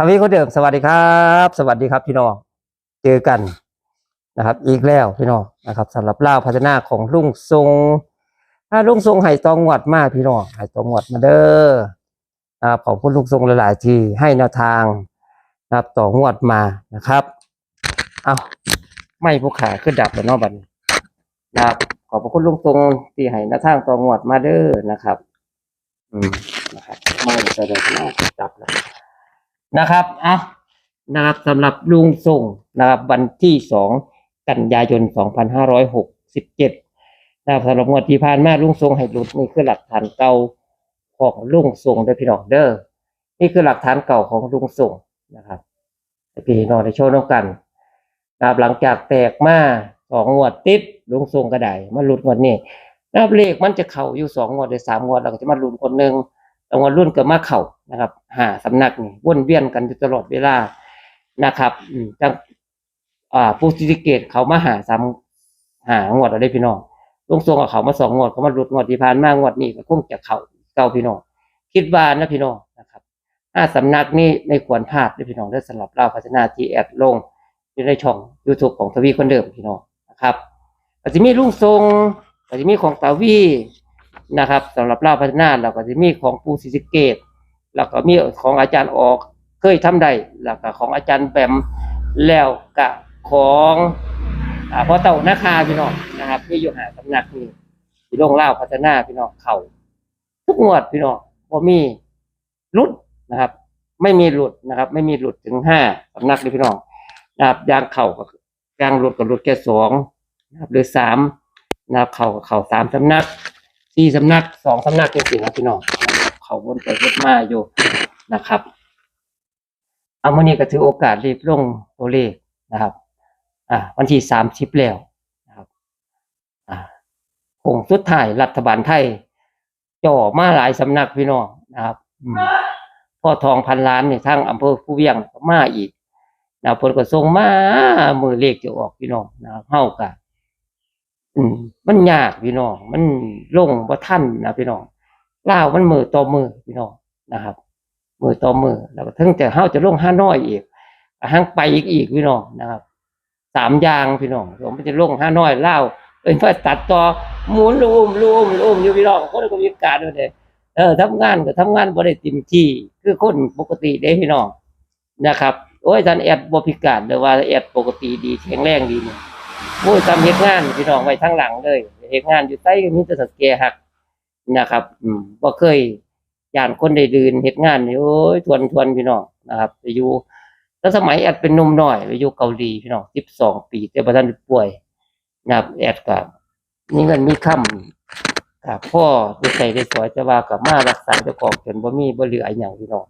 ทวีคนเดิมสวัสดีครับ สวัสดีครับพี่น้องเจอกันนะครับ อีกแล้วพี่น้องนะครับสำหรับเล่าพัฒนาของลุงทรงถ้าลุงทรงไห่ตองหวัดมากพี่น้องไห่ตองหวัดมาเด้อนะครับขอบคุณลุงทรงหลาย ๆ ที่ให้แนวทางนะครับต่องวดมานะครับเอาไม่ผู้ขาขึ้นดับแล้วเนอกบัดนี้นะครับขอบพระคุณลุงทรงที่ให้แนวทางต่องวดมาเด้อนะครับ อืมนะครับไม่จะได้นดับแล้ว นะครับอะนะครับสำหรับลุงส่งนะครับวันที่สองกันยายนสองพันห้าร้อยหกสิบเจ็ดนะครับสำหรับงวดที่ผ่านมาลุงส่งให้หลุดนี่คือหลักฐานเก่าของลุงส่งเด้พี่น้องเด้อนี่คือหลักฐานเก่าของลุงส่งนะครับพี่น้องในโชว์น้องกันนะครับหลังจากแตกมาสองงวดติดลุงส่งก็ได้มาหลุดงวดนี้นะครับเลขมันจะเข่าอยู่สองงวดหรือสามงวดเราก็จะมาหลุดคนหนึ่งรางวัลรุ่นกับมาเข่า นะครับหาสำนักนี่วนเวียนกันอยู่ตลอดเวลานะครับอืมจังอ่าผู้สิเกตเขามาหาซ้ำหางวดเราได้พี่น้องลงทรงกับเขามาสองงวดเขามาหลุดงวดที่ผ่านมางวดนี้ก็คงจะเข่าเก่าพี่น้องคิดว่านะพี่น้องนะครับห้าสำนักนี่ไม่ควรพลาดด้วยพี่น้องได้สำหรับเราพัฒนาทีแอดลงอยู่ในช่อง YouTube ของทวีคนเดิมพี่น้องนะครับก็จจะมีลุงทรงก็จจะมีของตาวีนะครับสำหรับเล่าพัฒนาเราก็จะมีของปูศิสเกต แล้วก็มีของอาจารย์ออกเคยทำได้แล้วก็ของอาจารย์แบมแล้วก็ของอพ่อเต่านาคาพี่น้องนะครับที่อยู่หาสำนักนี่ที่โรงเล่าพัฒนาพี่น้องเขาทุกงวดพี่น้องพอมีหลุดนะครับ ไม่มีหลุดนะครับ ไม่มีหลุดถึงห้าสำนักเลยพี่น้องนะครับยางเข่ากับยางหลุดกับหลุดแค่สองนะครับหรือสามนะครับเข่ากับเข่าสามสำนักสี่สำนักสองสำนักจริงๆครับพี่น้อง เขาวนไปวนมาอยู่นะครับเอาวันนี้ก็ถือโอกาสรีบลงตัวเลขนะครับ อ่าวันที่สามสิบแล้วนะครับ อ่าคงสุดท้ายรัฐบาลไทยจ่อมาหลายสำนักพี่น้องนะครับพ่อทองพันล้านเนี่ยทั้งอำเภอผู้เวียงมาอีกนะผลก็ส่งมามือเลขจะออกพี่น้องนะครับเฮากันมันยากพี่น้องมันลงบ่ทันนะพี่น้อง ลาวมันมือต่อมือพี่น้องนะครับ มือต่อมือแล้วก็ถึงแต่เฮาจะลงห้าน้อยอีกก็หังไปอีกอีกพี่น้องนะครับสามอย่างพี่น้องผมมันจะลงห้าน้อยเล่าเอ้ยมาตัดต่อหมุนลูมลูมลูมอยู่พี่น้องคนก็มีการด้วยเด้เออทำงานก็ทำงานบ่ได้เต็มที่คือคนปกติเด้พี่น้องนะครับโอ้ยท่านแอดบ่พิการหรือว่าแอดปกติดีแข็งแรงดีเนี่ยโอ้ยทำเฮ็ดงานพี่น้องไว้ทั้งหลังเลยเฮ็ดงานอยู่ใต้มีแต่สแกหัก นะครับ อืมบ่เคยย่านคนได้ดืนเฮ็ดงานนี่โอ้ยทวนทวนพี่น้องนะครับไปอยู่แล้วสมัยแอดเป็นนุ่มน้อยไปอยู่เกาหลีพี่น้อง12ปีแต่บ่ทันป่วย นะครับแอดก็มีเงินมีค่ำกับพ่อได้ใส่ได้สอยแต่ว่าก็มารักษาเจ้าของจนบ่มีบ่เหลือหยังพี่น้อง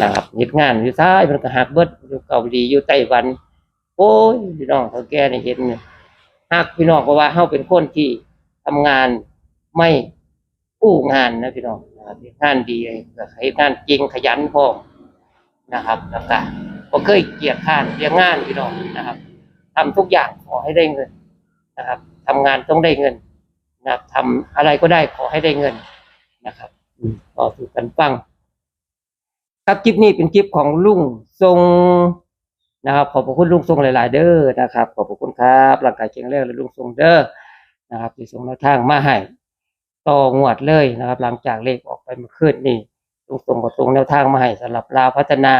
นะครับเฮ็ดงานอยู่ซ้ายมันก็หักเบิดอยู่เกาหลีอยู่ไต้หวัน โอ้ยพี่น้องเขาแก่นี่เห็นหากพี่น้องเพราะว่าเฮาเป็นคนที่ทำงานไม่ อู้งานนะพี่น้องนะครับงานดีเฮ็ดงานจริงขยันพร้อมนะครับแล้วก็บ่เคยเกียจข้านเรียงงานพี่น้องนะครับทำทุกอย่างขอให้ได้เงินนะครับทำงานต้องได้เงินนะครับทำอะไรก็ได้ขอให้ได้เงินนะครับอืมก็สู่กันฟังครับคลิปนี้เป็นคลิปของลุงทรงนะครับ ขอบคุณลุงทรงหลาย ๆ เด้อนะครับ ขอบคุณครับร่างกายแข็งแรงและลุงทรงเด้อนะครับที่ส่งแนวทางมาให้ ต่องวดเลยนะครับ หลังจากเลขออกไปเมื่อคืนนี่ลุงทรงก็ส่งแนวทางมาให้สำหรับลาวพัฒนา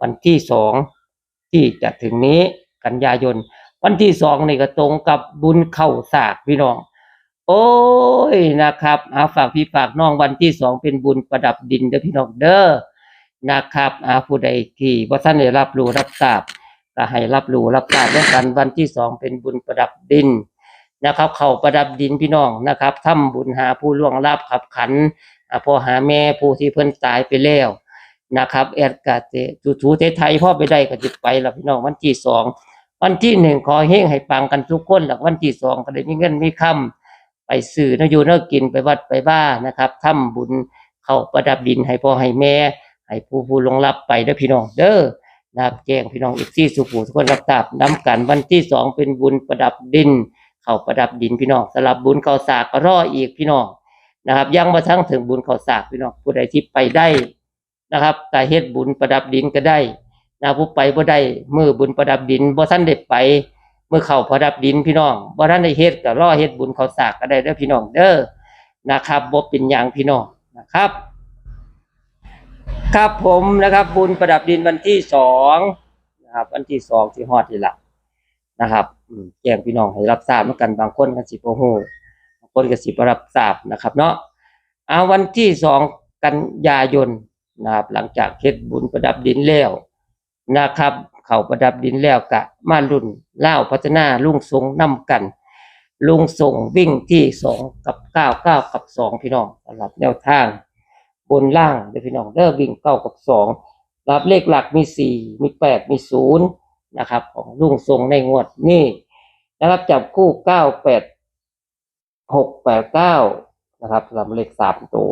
วันที่สองที่จะถึงนี้กันยายน วันที่สองนี่ก็ตรงกับบุญเข้าสากพี่น้อง โอ้ยนะครับอาฝากพี่ฝากน้องวันที่สองเป็นบุญประดับดินเด้อพี่น้องเด้อนะครับอาผู้ใดที่ว่าท่านได้รับรู้รับทราบก็ให้รับรู้รับทราบด้วยกันวันที่สองเป็นบุญประดับดิน นะครับ เขาประดับดินพี่น้องนะครับทำบุญหาผู้ล่วงลับขับขันอ่าพ่อหาแม่ผู้ที่เพิ่นตายไปแล้วนะครับแอดกาเตจูทูเทไทยพ่อไปได้ก็จิไปแล้วพี่น้องวันที่สองวันที่หนึ่งขอเฮงให้ปังกันทุกคนแล้ววันที่สองก็ได้มีเงินมีคำไปสื่อนอยู่นะกินไปวัดไปบ้านนะครับทำบุญเขาประดับดินให้พ่อให้แม่ ให้ผู้ผู้ลงรับไปเด้อพี่น้องเด้อนะครับแจ้งพี่น้องอีกที่สุขุทุกคนรับทราบนำกันวันที่สองเป็นบุญประดับดิน เขาประดับดินพี่น้องสลับบุญเขาสากก็รออีกพี่น้องนะครับ ยังมาทั้งถึงบุญเขาสากพี่น้องผู้ใดที่ไปได้นะครับแต่เฮ็ดบุญประดับดินก็ได้นะผู้ไปบ่ได้มือบุญประดับดินบ่ทันได้ไปเมื่อเข้าประดับดินพี่น้องบ่ทันได้เฮ็ดก็รอเฮ็ดบุญเขาสากก็ได้เด้อพี่น้องเด้อนะครับบ่เป็นหยังพี่น้องนะครับ ครับผมนะครับ บุญประดับดินวันที่สองนะครับ วันที่สองที่ฮอดนี่หล่ะนะครับ แจ้งพี่น้องให้รับทราบเหมือนกันบางคนก็สิบ่ฮู้บางคนก็สิบรับทราบนะครับ เนาะเอาวันที่สองกันยายนนะครับ หลังจากเฮ็ดบุญประดับดินแล้วนะครับ เข้าประดับดินแล้วกะมารุ่นเล่าพัฒนาลุงทรงนํกันลุงส่งวิ่งที่สองกับเก้าเก้ากับสองพี่น้องสำหรับแนวทาง บนล่างเดี๋ยวพี่น้องเด้อวิ่งเก้ากับสองรับเลขหลักมีสี่มีแปดมีศูนย์ นะครับ ของลุงทรงในงวดนี้นะครับจับคู่เก้าแปดหกแปดเก้านะครับสำหรับเลขสามตัว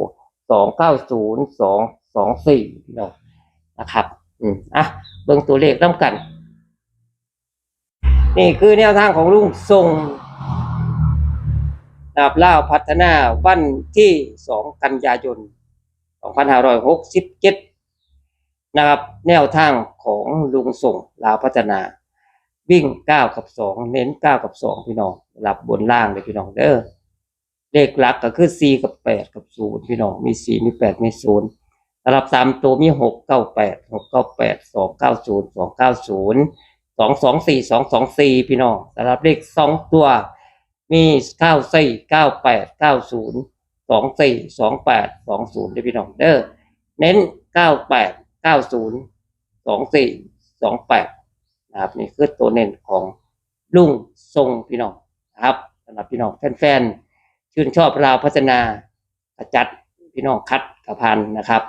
สองเก้าศูนย์สองสองสี่เน้องนะครับ อืมอะเบิ่งตัวเลขน้ำกัน นี่คือแนวทางของลุงทรงดาบเล่าพัฒนาวันที่2กันยายน2567นห้าร้อยหกสิบเจ็ด นะครับ แนวทางของลุงส่งลาวพัฒนา วิ่ง9กับ2เน้น9กับ2พี่น้องหลับบนล่างเลยพี่น้องเด้อเลขหลักก็คือ4กับ8กับ0พี่น้องมี4มี8มี0สำหรับ3ตัวมี6 9 8 6 9 8 2 9 0 2 9 0 2 2 4 2 2 4พี่น้องสำหรับเลข2ตัวมีเก้าสี่เก้าแปดเก้าศูนย์สองสี่สองแปดสองศูนย์ด้วยพี่น้องเด้อเน้นเก้าแปด เก้าศูนย์สองสี่สองแปดนะครับนี่คือตัวเน้นของลุงทรงพี่น้องนะครับสำหรับพี่น้องแฟนๆชื่นชอบเราวพัฒนากระจัดพี่น้องคัดกระพันนะครับ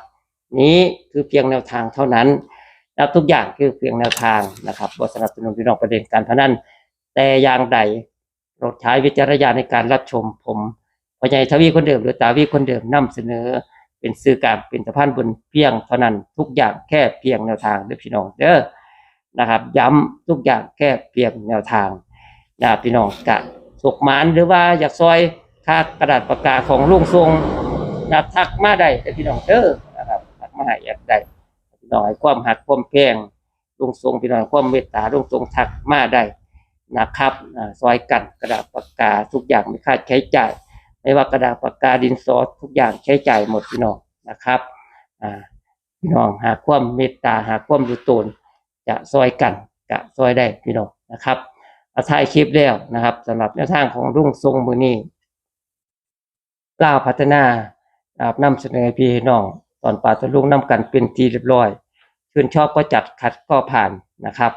นี้คือเพียงแนวทางเท่านั้นแล้วทุกอย่างคือเพียงแนวทางนะครับบทสนับสนุนพี่น้องประเด็นการพนันแต่อย่างใดโปรดใช้วิจารณญาณในการรับชมผมพอใหญ่ทวีคนเดิมหรือตาวีคนเดิมนำเสนอ เป็นสื่อกลางเป็นสะพานบนเพียงเท่านั้นทุกอย่างแค่เพียงแนวทางเด้อพี่น้องเด้อนะครับ ย้ำทุกอย่างแค่เพียงแนวทางนะพี่น้องกะสกมานหรือว่าอยากซอยค่ากระดาษปากกาของลุงทรงนะทักมาได้เด้อพี่น้องเด้อนะครับทักมาให้แอดได้พี่น้องความหักความแพงลุงทรงพี่น้องความเมตตาลุงทรงทักมาได้นะครับอ่าซอยกันกระดาษปากกาทุกอย่างมีค่าใช้จ่าย ไม่ว่ากระดาษปากกาดินสอทุกอย่างใช้จ่ายหมดพี่น้องนะครับพี่น้องหากความเมตตาหากความรู้ตนจะซอยกันจะซอยได้พี่น้องนะครับอาถ่ายคลิปแล้วนะครับสำหรับแนวทางของรุ่งทรงมือนี้ล่าวพัฒนานะครับนำเสนอพี่น้อง ตอนป่าตะลุงนำกันเป็นทีเรียบร้อยชื่นชอบก็จัดขัดก็ผ่านนะครับ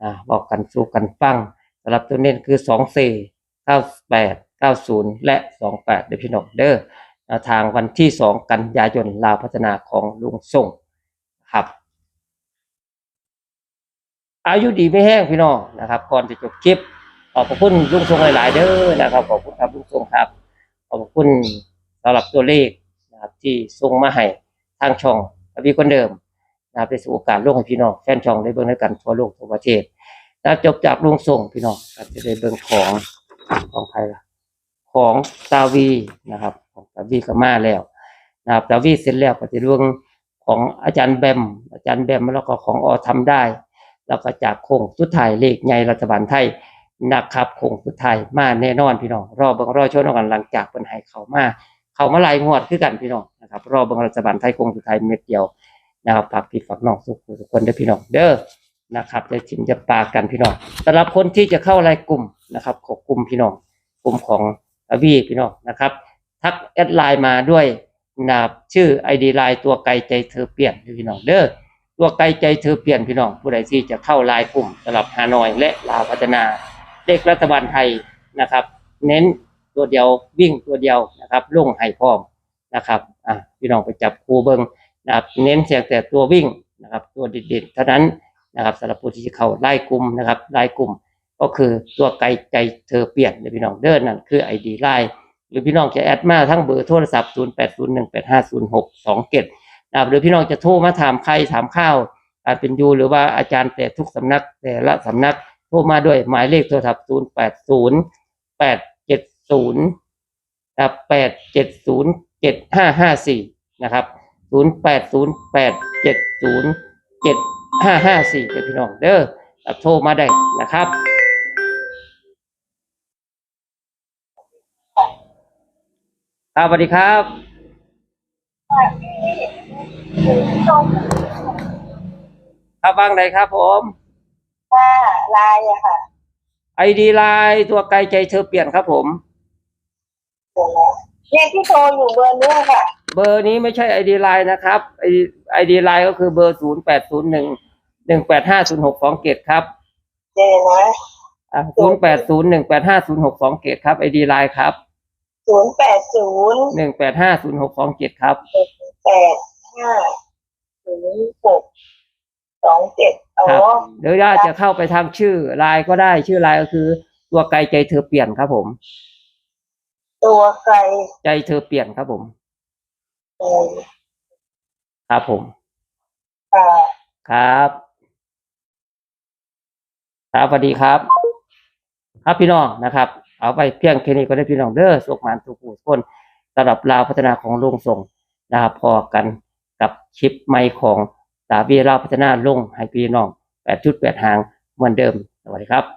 อบอกกันสู่กันฟังสำหรับตัวเน้นคือสองสี่เก้าแปด เก้าศูนย์และสองแปดเดพี่น้องเด้อทางวันที่สองกันยายนลาวพัฒนาของลุงส่งครับ อายุดีไม่แห้งพี่น้องนะครับ ก่อนจะจบคลิป ขอบพระคุณลุงทรงหลาย ๆ เด้อนะครับ ขอบคุณครับลุงทรงครับ ขอบพระคุณสำหรับตัวเลขนะครับที่ส่งมาให้ทางช่องทวีคนเดิมนะครับได้สู่โอกาสโลกให้พี่น้องแฟนช่องได้เบิ่งด้วยกันทั่วโลกทั่วประเทศแล้วจบจากลุงส่งพี่น้องก็จะได้เบิ่งของของใครละ ของตาวีนะครับ ของตาวีก็มาแล้วนะครับตาวีเสร็จแล้วก็จะเรื่องของอาจารย์แบม อาจารย์แบมแล้วก็ของอทำได้ แล้วก็จากโคงสุดท้ายเลขใหญ่รัฐบาลไทยนะครับโคงสุดท้ายมาแน่นอนพี่น้องรอบิ่งรอชมกันหลังจากเพิ่นให้เขามาเขามาลายงวดคือกันพี่น้องนะครับรอบิ่งรัฐบาลไทยโคงสุดท้ายเม็ดเดียวนะครับฝากพี่ฝากน้องทุกทุกคนเด้อพี่น้องเด้อนะครับจะชิมจะปากันพี่น้องสำหรับคนที่จะเข้ารายกลุ่มนะครับของกลุ่มพี่น้องกลุ่มของ วีพี่น้องนะครับ ทักแอดไลน์มาด้วยนะครับชื่อ ID ไลน์ตัวไกลใจเธอเปลี่ยนพี่น้องเด้อตัวไกลใจเธอเปลี่ยนพี่น้องผู้ใดที่จะเข้าไลน์กลุ่มสำหรับฮานอยและลาวพัฒนาเลขรัฐบาลไทยนะครับ เน้นตัวเดียววิ่งตัวเดียวนะครับลงให้พร้อมนะครับอะพี่น้องไปจับครูเบิงนะครับเน้นเสียงแต่ตัววิ่งนะครับ ตัวเด็ดๆเท่านั้นนะครับสำหรับผู้ที่จะเข้าไล่กลุ่มนะครับไล่กลุ่ม ก็คือตัวไกลใจเธอเปลี่ยนเลยพี่น้องเดินนั่นคือไอดีไลน์หรือพี่น้องจะแอดมาทั้งเบอร์โทรศัพท์ 0 8 0 1 8 5 0 6 2 7นะครับหรือพี่น้องจะโทรมาถามใครถามข้าวอาจเป็นยูหรือว่าอาจารย์แต่ทุกสำนักแต่ละสำนักโทรมาด้วยหมายเลขโทรศัพท์ 0 8 0 8 7 0นะครับ8 7 0 7 5 5 4 นะครับศูนย์แปดศูนย์แปดเจ็ดศูนย์เจ็ดห้าห้าสี่เป็นพี่น้องเด้อโทรมาได้นะครับ ครับสวัสดีครับครับว่างไหนครับผมค่ะลายอะค่ะ ไอดีไลน์ตัวไกลใจเธอเปลี่ยนครับผมเดี๋ยวนะเนี่ยที่โทรอยู่เบอร์เนี้ยค่ะ เบอร์นี้ไม่ใช่ไอดีไลน์นะครับไอไอดีไลน์ก็คือเบอร์ศูนย์แปดศูนย์หนึ่งหนึ่งแปดห้าศูนย์หกสองเกตครับเดี๋ยวนะศูนย์แปดศูนย์หนึ่งแปดห้าศูนย์หกสองเกตครับไอดีไลน์ครับ ศูนย์แปดศูนย์หนึ่งแปดห้าศูนย์หกสองเกตครับแปดห้าศูนย์หกสองเจ็ดอ๋อครับหรือว่าจะเข้าไปทางชื่อไลน์ก็ได้ชื่อไลน์ก็คือ ตัวไกลใจเธอเปลี่ยนครับผม ตัวไกลใจเธอเปลี่ยนครับผม เออครับผมค่ะครับ ครับสวัสดีครับ ครับพี่น้องนะครับ เอาไปเพียงแค่นี้ก็ได้พี่น้องเด้อสุขมานทุขูทุกคนสำหรับลาวพัฒนาของลุงส่งนะครับพอกันกับคลิปใหม่ของสาวีลาวพัฒนาลงให้พี่น้องแปดชุดแปดหางเหมือนเดิมสวัสดีครับ